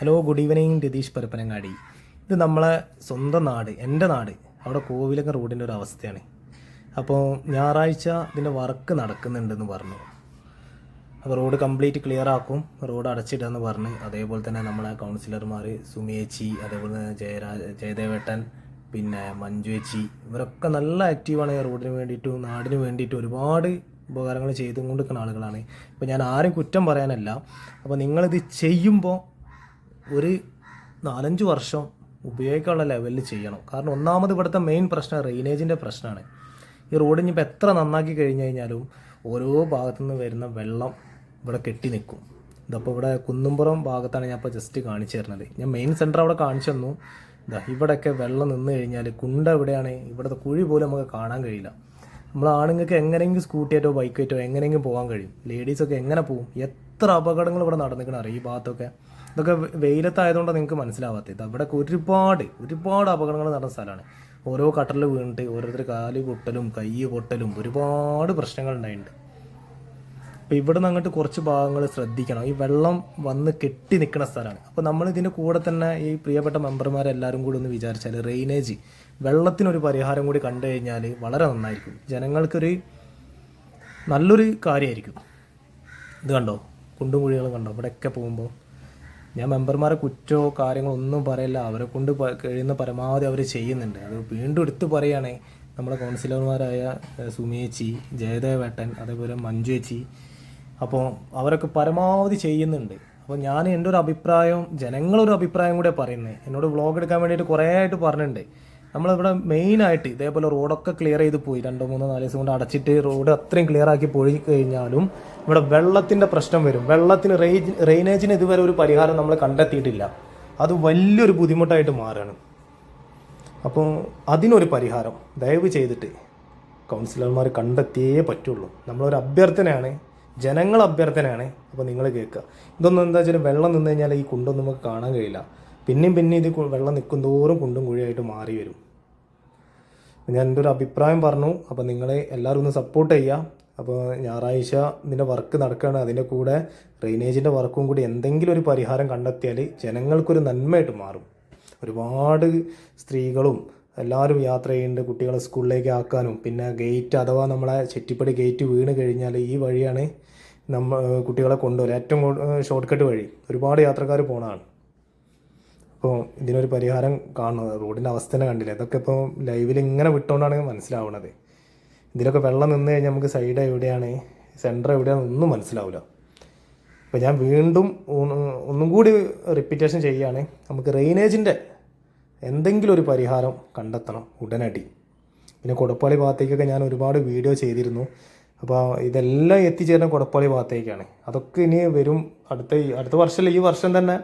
Hello good evening Ratheesh Parappanangadi ഇത് നമ്മളെ സ്വന്തം നാട് എന്റെ നാട്. അവിടെ കോവിലൊക്കെ റോഡിന്റെ ഒരു അവസ്ഥയാണ്. അപ്പോൾ ഞായറാഴ്ച ഇതിന്റെ വർക്ക് നടക്കുന്നുണ്ടെന്ന് പറഞ്ഞു. അപ്പോൾ റോഡ് കംപ്ലീറ്റ് ക്ലിയർ ആക്കും റോഡ് അടച്ചിടുകയെന്ന് പറഞ്ഞ് അതേപോലെ തന്നെ നമ്മളെ കൗൺസിലർമാർ സുമിയേച്ചി അതേപോലെ തന്നെ ജയരാജ് ജയദേവേട്ടൻ പിന്നെ മഞ്ജുവേച്ചി ഇവരൊക്കെ നല്ല ആക്റ്റീവാണ് റോഡിന് വേണ്ടിയിട്ടും നാടിന് വേണ്ടിയിട്ടും ഒരുപാട് ഉപകാരങ്ങൾ ചെയ്തുകൊണ്ടിരിക്കുന്ന ആളുകളാണ്. ഇപ്പോൾ ഞാൻ ആരും കുറ്റം പറയാനല്ല. അപ്പോൾ നിങ്ങളിത് ചെയ്യുമ്പോൾ ഒരു നാലഞ്ച് വർഷം ഉപയോഗിക്കാനുള്ള ലെവലിൽ ചെയ്യണം. കാരണം ഒന്നാമത് ഇവിടുത്തെ മെയിൻ പ്രശ്നം ഡ്രെയിനേജിന്റെ പ്രശ്നമാണ് ഈ റോഡിന് ഇനിയിപ്പോൾ എത്ര നന്നാക്കി കഴിഞ്ഞു കഴിഞ്ഞാലും ഓരോ ഭാഗത്തു നിന്ന് വരുന്ന വെള്ളം ഇവിടെ കെട്ടി നിൽക്കും. ഇതപ്പോൾ ഇവിടെ കുന്നുംപുറം ഭാഗത്താണ് ഞാൻ ഇപ്പോൾ ജസ്റ്റ് കാണിച്ചു തരുന്നത്. ഞാൻ മെയിൻ സെന്റർ അവിടെ കാണിച്ചു തന്നു. ഇതാ ഇവിടെയൊക്കെ വെള്ളം നിന്ന് കഴിഞ്ഞാൽ കുണ്ട എവിടെയാണ്? ഇവിടുത്തെ കുഴി പോലും നമുക്ക് കാണാൻ കഴിയില്ല. നമ്മൾ ആണുങ്ങൾക്ക് എങ്ങനെയെങ്കിലും സ്കൂട്ടിയായിട്ടോ ബൈക്കായിട്ടോ എങ്ങനെയെങ്കിലും പോകാൻ കഴിയും. ലേഡീസൊക്കെ എങ്ങനെ പോകും എത്ര അപകടങ്ങൾ ഇവിടെ നടന്നിരിക്കണം അറിയാം ഈ ഭാഗത്തൊക്കെ? ഇതൊക്കെ വെയിലത്തായതുകൊണ്ട് നിങ്ങൾക്ക് മനസ്സിലാവാത്തത്. അവിടെ ഒരുപാട് ഒരുപാട് അപകടങ്ങൾ നടന്ന സ്ഥലമാണ്. ഓരോ കട്ടറിൽ വീണിട്ട് ഓരോരുത്തർ കാൽ പൊട്ടലും കൈ പൊട്ടലും ഒരുപാട് പ്രശ്നങ്ങൾ ഉണ്ടായിട്ടുണ്ട് അപ്പോൾ ഇവിടെ നിന്ന് അങ്ങോട്ട് കുറച്ച് ഭാഗങ്ങൾ ശ്രദ്ധിക്കണം. ഈ വെള്ളം വന്ന് കെട്ടി നിൽക്കുന്ന സ്ഥലമാണ്. അപ്പോൾ നമ്മൾ ഇതിന്റെ കൂടെ തന്നെ ഈ പ്രിയപ്പെട്ട മെമ്പർമാരെല്ലാവരും കൂടി ഒന്ന് വിചാരിച്ചാൽ റെയിനേജ് വെള്ളത്തിനൊരു പരിഹാരം കൂടി കണ്ടു കഴിഞ്ഞാൽ വളരെ നന്നായിരിക്കും. ജനങ്ങൾക്കൊരു നല്ലൊരു കാര്യമായിരിക്കും ഇത് കണ്ടോ? കുണ്ടും കുഴികളും കണ്ടോ? ഇവിടെയൊക്കെ പോകുമ്പോൾ ഞാൻ മെമ്പർമാരെ കുറ്റോ കാര്യങ്ങളോ ഒന്നും പറയില്ല. അവരെ കൊണ്ട് കഴിയുന്ന പരമാവധി അവർ ചെയ്യുന്നുണ്ട്. അത് വീണ്ടും എടുത്തു പറയുകയാണെ നമ്മുടെ കൗൺസിലർമാരായ സുമേച്ചി ജയദേവേട്ടൻ അതേപോലെ മഞ്ജുവേച്ചി അപ്പോൾ അവരൊക്കെ പരമാവധി ചെയ്യുന്നുണ്ട്. അപ്പോൾ ഞാൻ എന്റെ ഒരു അഭിപ്രായം ജനങ്ങളൊരു അഭിപ്രായം കൂടെ പറയുന്നത് എന്നോട് വ്ളോഗ് എടുക്കാൻ വേണ്ടിയിട്ട് കുറേ ആയിട്ട് പറഞ്ഞിട്ടുണ്ട്. നമ്മളിവിടെ മെയിനായിട്ട് ഇതേപോലെ റോഡൊക്കെ ക്ലിയർ ചെയ്ത് പോയി. രണ്ടോ മൂന്നോ നാല് ദിവസം കൊണ്ട് അടച്ചിട്ട് റോഡ് അത്രയും ക്ലിയർ ആക്കി പോയി കഴിഞ്ഞാലും ഇവിടെ വെള്ളത്തിന്റെ പ്രശ്നം വരും. വെള്ളത്തിന് റെയിനേജിന് ഇതുവരെ ഒരു പരിഹാരം നമ്മൾ കണ്ടെത്തിയിട്ടില്ല. അത് വലിയൊരു ബുദ്ധിമുട്ടായിട്ട് മാറുകയാണ്. അപ്പോൾ അതിനൊരു പരിഹാരം ദയവ് ചെയ്തിട്ട് കൗൺസിലർമാർ കണ്ടെത്തിയേ പറ്റുള്ളൂ. നമ്മളൊരു അഭ്യർത്ഥനയാണ് ജനങ്ങൾ അഭ്യർത്ഥനയാണ്. അപ്പോൾ നിങ്ങൾ കേൾക്കുക. ഇതൊന്നും എന്താ വെച്ചാൽ വെള്ളം നിന്ന് കഴിഞ്ഞാൽ ഈ കുണ്ടൊന്നും നമുക്ക് കാണാൻ കഴിയില്ല. പിന്നെയും പിന്നെ ഇത് വെള്ളം നിൽക്കും തോറും കുണ്ടും കുഴിയായിട്ട് മാറി വരും. ഞാൻ എന്റെ ഒരു അഭിപ്രായം പറഞ്ഞു. അപ്പോൾ നിങ്ങളെ എല്ലാവരും ഒന്ന് സപ്പോർട്ട് ചെയ്യുക. അപ്പോൾ ഞായറാഴ്ച ഇതിന്റെ വർക്ക് നടക്കുകയാണ് അതിന്റെ കൂടെ ഡ്രെയിനേജിന്റെ വർക്കും കൂടി എന്തെങ്കിലും ഒരു പരിഹാരം കണ്ടെത്തിയാൽ ജനങ്ങൾക്കൊരു നന്മയായിട്ട് മാറും. ഒരുപാട് സ്ത്രീകളും എല്ലാവരും യാത്ര ചെയ്യുന്നുണ്ട് കുട്ടികളെ സ്കൂളിലേക്ക് ആക്കാനും. പിന്നെ ഗേറ്റ് അഥവാ നമ്മളെ ചെറ്റിപ്പടി ഗേറ്റ് വീണ് കഴിഞ്ഞാൽ ഈ വഴിയാണ് നമ്മ കുട്ടികളെ കൊണ്ടുവരിക. ഏറ്റവും ഷോർട്ട് കട്ട് വഴി. ഒരുപാട് യാത്രക്കാർ പോണതാണ്. അപ്പോൾ ഇതിനൊരു പരിഹാരം കാണുന്നത്. റോഡിന്റെ അവസ്ഥ തന്നെ കണ്ടില്ല? ഇതൊക്കെ ഇപ്പോൾ ലൈവിൽ ഇങ്ങനെ വിട്ടുകൊണ്ടാണ് മനസ്സിലാവുന്നത് ഇതിലൊക്കെ വെള്ളം നിന്ന് കഴിഞ്ഞാൽ നമുക്ക് സൈഡ് എവിടെയാണ്? സെന്റർ എവിടെയാണ് ഒന്നും മനസ്സിലാവില്ല അപ്പോൾ ഞാൻ വീണ്ടും ഒന്നും കൂടി റിപ്പീറ്റേഷൻ ചെയ്യുകയാണ് നമുക്ക് റെയിനേജിന്റെ എന്തെങ്കിലും ഒരു പരിഹാരം കണ്ടെത്തണം ഉടനടി. പിന്നെ കൊടപ്പാളി ഭാഗത്തേക്കൊക്കെ ഞാൻ ഒരുപാട് വീഡിയോ ചെയ്തിരുന്നു. അപ്പോൾ ഇതെല്ലാം എത്തിച്ചേരുന്ന കൊടപ്പാളി ഭാഗത്തേക്കാണ്. അതൊക്കെ ഇനി വരും അടുത്ത അടുത്ത വർഷമല്ല ഈ വർഷം തന്നെ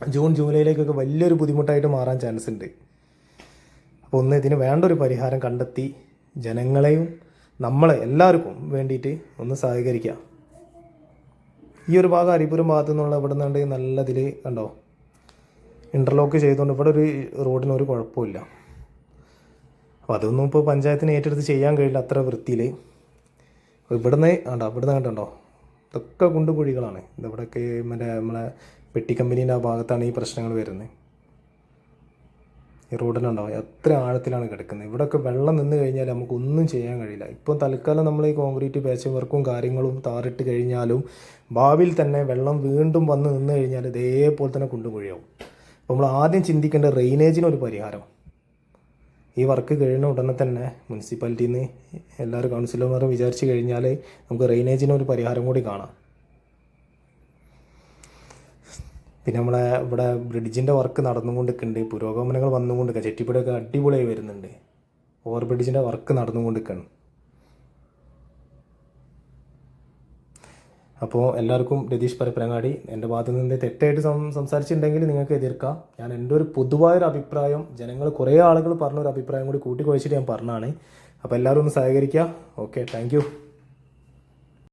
ജൂൺ ജൂലൈയിലേക്കൊക്കെ വലിയൊരു ബുദ്ധിമുട്ടായിട്ട് മാറാൻ ചാൻസ് ഉണ്ട് അപ്പോൾ ഒന്ന് ഇതിന് വേണ്ട ഒരു പരിഹാരം കണ്ടെത്തി ജനങ്ങളെയും നമ്മളെ എല്ലാവർക്കും വേണ്ടിയിട്ട് ഒന്ന് സഹകരിക്കുക ഈ ഒരു ഭാഗം അരിപുരം ഭാഗത്തു നിന്നുള്ള ഇവിടെ നിന്നുണ്ട് നല്ല ഇതിൽ കണ്ടോ? ഇന്റർലോക്ക് ചെയ്തുകൊണ്ട് ഇവിടെ ഒരു റോഡിന് ഒരു കുഴപ്പമില്ല അപ്പോൾ അതൊന്നും ഇപ്പോൾ പഞ്ചായത്തിന് ഏറ്റെടുത്ത് ചെയ്യാൻ കഴിയില്ല അത്ര വൃത്തിയിൽ ഇവിടുന്ന് കണ്ടോ? ഇവിടുന്ന് കണ്ടോ ഇതൊക്കെ കുണ്ടും കുഴികളാണ് ഇവിടെയൊക്കെ മറ്റേ നമ്മളെ പെട്ടി കമ്പനീന്റെ ആ ഭാഗത്താണ് ഈ പ്രശ്നങ്ങൾ വരുന്നത് ഈ റോഡിലുണ്ടാവും എത്ര ആഴത്തിലാണ് കിടക്കുന്നത്. ഇവിടെയൊക്കെ വെള്ളം നിന്ന് കഴിഞ്ഞാൽ നമുക്ക് ഒന്നും ചെയ്യാൻ കഴിയില്ല. ഇപ്പം തൽക്കാലം നമ്മൾ ഈ കോൺക്രീറ്റ് പാച്ച് വർക്കും കാര്യങ്ങളും താറിട്ട് കഴിഞ്ഞാലും ഭാവിയിൽ തന്നെ വെള്ളം വീണ്ടും വന്ന് നിന്ന് കഴിഞ്ഞാൽ ഇതേപോലെ തന്നെ കുണ്ടുകുഴിയാവും അപ്പോൾ നമ്മൾ ആദ്യം ചിന്തിക്കേണ്ട ഡ്രെയിനേജിനൊരു പരിഹാരം. ഈ വർക്ക് കഴിയുന്ന ഉടനെ തന്നെ മുനിസിപ്പാലിറ്റിയിൽ നിന്ന് എല്ലാവരും കൗൺസിലർമാരും വിചാരിച്ച് കഴിഞ്ഞാൽ നമുക്ക് ഡ്രെയിനേജിനൊരു പരിഹാരം കൂടി കാണാം. പിന്നെ നമ്മളെ ഇവിടെ ബ്രിഡ്ജിന്റെ വർക്ക് നടന്നുകൊണ്ടിരിക്കുന്നുണ്ട്. പുരോഗമനങ്ങൾ വന്നുകൊണ്ടിരിക്കുക ചെട്ടിപ്പടിയൊക്കെ അടിപൊളിയായി വരുന്നുണ്ട്. ഓവർ ബ്രിഡ്ജിന്റെ വർക്ക് നടന്നുകൊണ്ടിരിക്കുകയാണ്. അപ്പോൾ എല്ലാവർക്കും രതീഷ് പരപ്പനങ്ങാടി എന്റെ ഭാഗത്ത് നിന്ന് തെറ്റായിട്ട് സം സംസാരിച്ചിട്ടുണ്ടെങ്കിൽ നിങ്ങൾക്ക് എതിർക്കാം. ഞാൻ എന്റെ ഒരു പൊതുവായൊരു അഭിപ്രായം ജനങ്ങൾ കുറേ ആളുകൾ പറഞ്ഞൊരു അഭിപ്രായം കൂടി കൂട്ടിക്കുഴച്ചിട്ട് ഞാൻ പറഞ്ഞതാണ്. അപ്പോൾ എല്ലാവരും ഒന്ന് സഹകരിക്കുക. Okay thank